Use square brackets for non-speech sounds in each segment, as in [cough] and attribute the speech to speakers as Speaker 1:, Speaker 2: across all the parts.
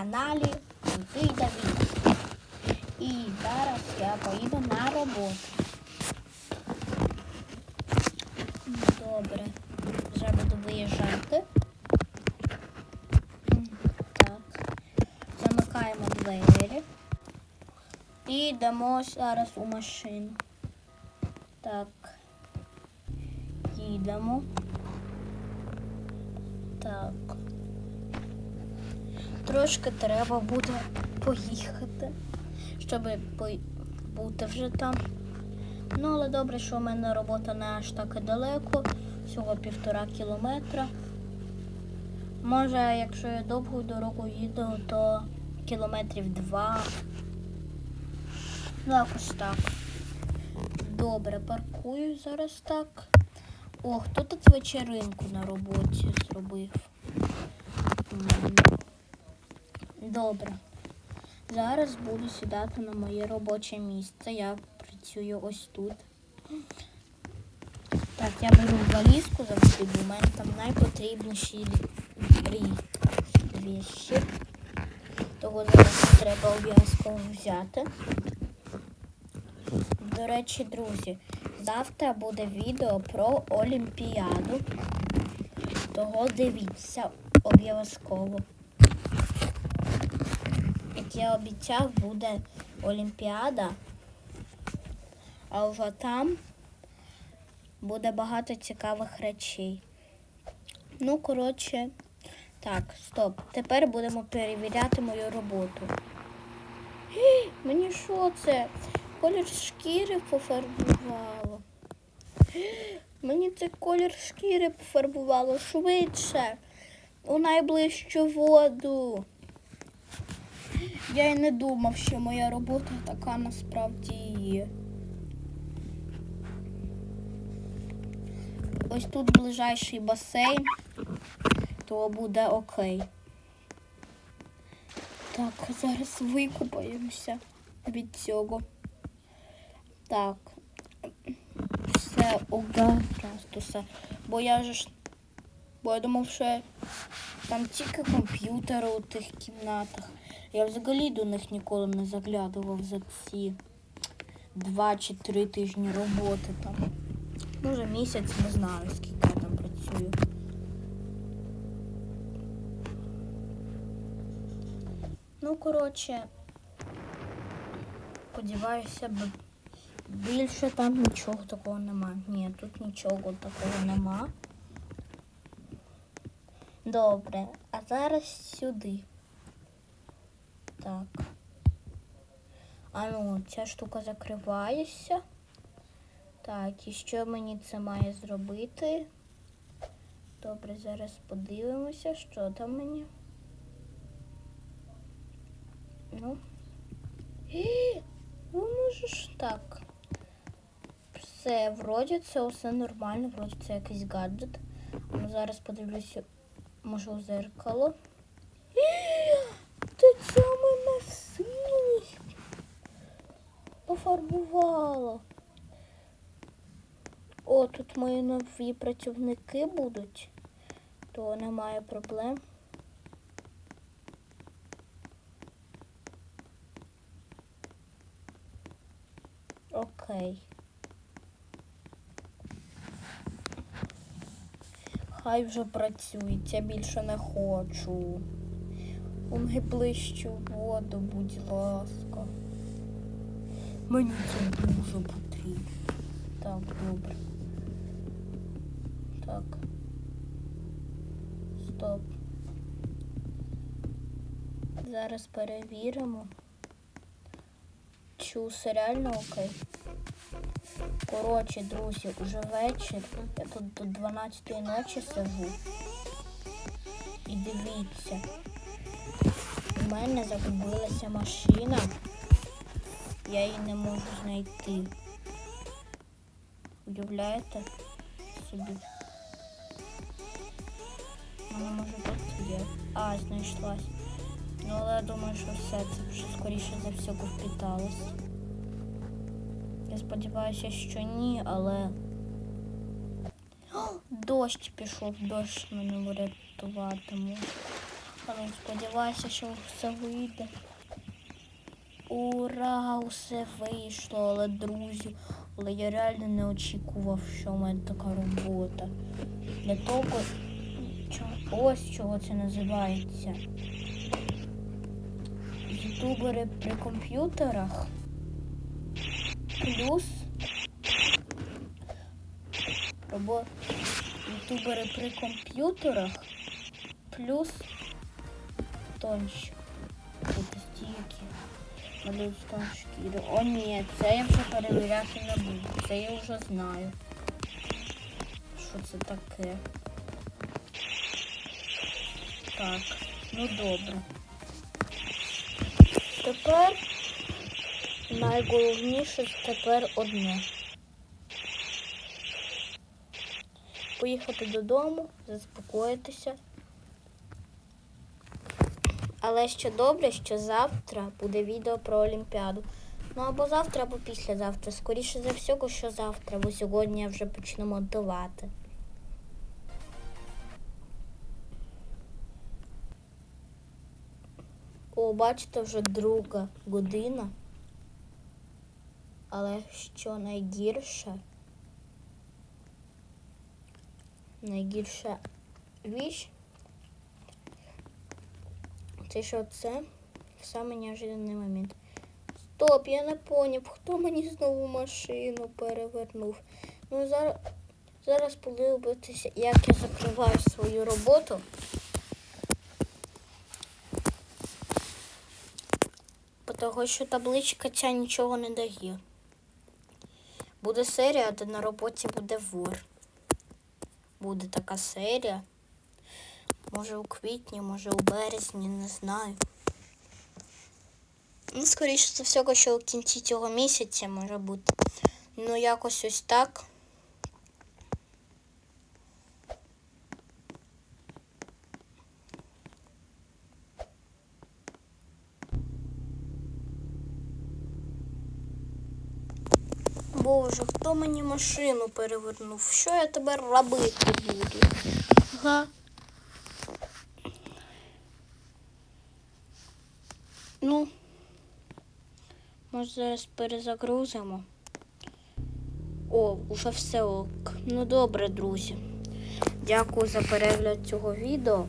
Speaker 1: каналі Крутий Давід. І зараз я поїду на роботу. Добре, вже буду виїжджати. Так. Замикаємо двері. І йдемо зараз у машину. Так. Їдемо. Так. Трошки треба буде поїхати, щоб бути вже там. Ну, але добре, що в мене робота не аж так і далеко, всього півтора кілометра. Може, якщо я довгу дорогу їду, то кілометрів два. Ну, якось так. Добре, паркую зараз так. О, хто тут вечеринку на роботі зробив? Добре. Зараз буду сідати на моє робоче місце. Я працюю ось тут. Так, я беру валізку завжди, бо в мене там найпотрібніші рі- речі. Того зараз треба обов'язково взяти. До речі, друзі, завтра буде відео про Олімпіаду. Того дивіться обов'язково. Як я обіцяв, буде Олімпіада, а вже там буде багато цікавих речей. Ну, коротше, так, стоп. Тепер будемо перевіряти мою роботу. Гі, [gasps] Мені що це? Колір шкіри пофарбувало. [gasps] Мені це колір шкіри пофарбувало швидше. У найближчу воду. Я й не думав, що моя робота така насправді є. Ось тут ближайший басейн, то буде окей. Так, зараз викупаємося від цього. Так. Все усе. Бо я ж. Бо я думав, що там тільки комп'ютери у тих кімнатах. Я взагалі до них ніколи не заглядував за ці два чи три тижні роботи там. Може місяць, не знаю, скільки я там працюю. Ну, коротше, сподіваюся, більше там нічого такого нема. Ні, тут нічого такого нема. Добре, а зараз сюди. Так. А ну, ця штука закривається. Так, і що мені це має зробити? Добре, зараз подивимося, що там мені. Ну. Гі, Ну, можеш так. Все, вроді це все нормально, вроді це якийсь гаджет. Ну, зараз подивлюся, може, у зеркало. Гі, Ти це мене в синій пофарбувало. О, тут мої нові працівники будуть, то немає проблем. Окей. Хай вже працюють, я більше не хочу. У найближчу воду, будь ласка. Мені це дуже потрібно. Так, добре. Так. Стоп. Зараз перевіримо. Чи усе реально окей. Коротше, друзі, уже вечір. Я тут до 12 ночі сижу. І дивіться. У мене загубилася машина. Я її не можу знайти. Уявляєте собі? Вона може тут є. А, знайшлась. Ну, але я думаю, що все це вже скоріше за все повпіталось. Я сподіваюся, що ні, але. О, дощ пішов, дощ мене врятуватиме. Але сподіваюся, що все вийде. Ура! Усе вийшло, але друзі, але я реально не очікував, що в мене така робота. Для того, ось чого це називається. Ютубери при комп'ютерах. Плюс робо... ютубери при комп'ютерах плюс тонщик. Малюють тон шкіри. О, ні, це я вже перевіряти не буду. Це я вже знаю. Що це таке? Так, ну добре. Тепер найголовніше тепер одне. Поїхати додому, заспокоїтися. Але ще добре, що завтра буде відео про Олімпіаду. Ну або завтра, або післязавтра. Скоріше за всього, що завтра, бо сьогодні я вже почну монтувати. О, бачите, вже друга година. Але що найгірше? Найгірша віч. Це що це в самий неожиданний момент. Стоп, я не поняв, хто мені знову машину перевернув. Ну зараз, зараз подивитися, як я закриваю свою роботу. Бо Того, що табличка ця нічого не дає. Буде серія, де на роботі буде вор. Буде така серія. Може у квітні, може у березні, не знаю. Ну, скоріше за всього, що у кінці цього місяця може бути. Ну, якось ось так. Боже, хто мені машину перевернув? Що я тепер робити буду? Га? Ну, може зараз перезагрузимо. О, уже все ок. Ну добре, друзі. Дякую за перегляд цього відео.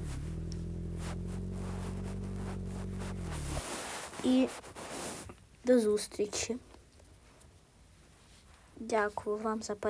Speaker 1: І до зустрічі. Дякую вам за перегляд.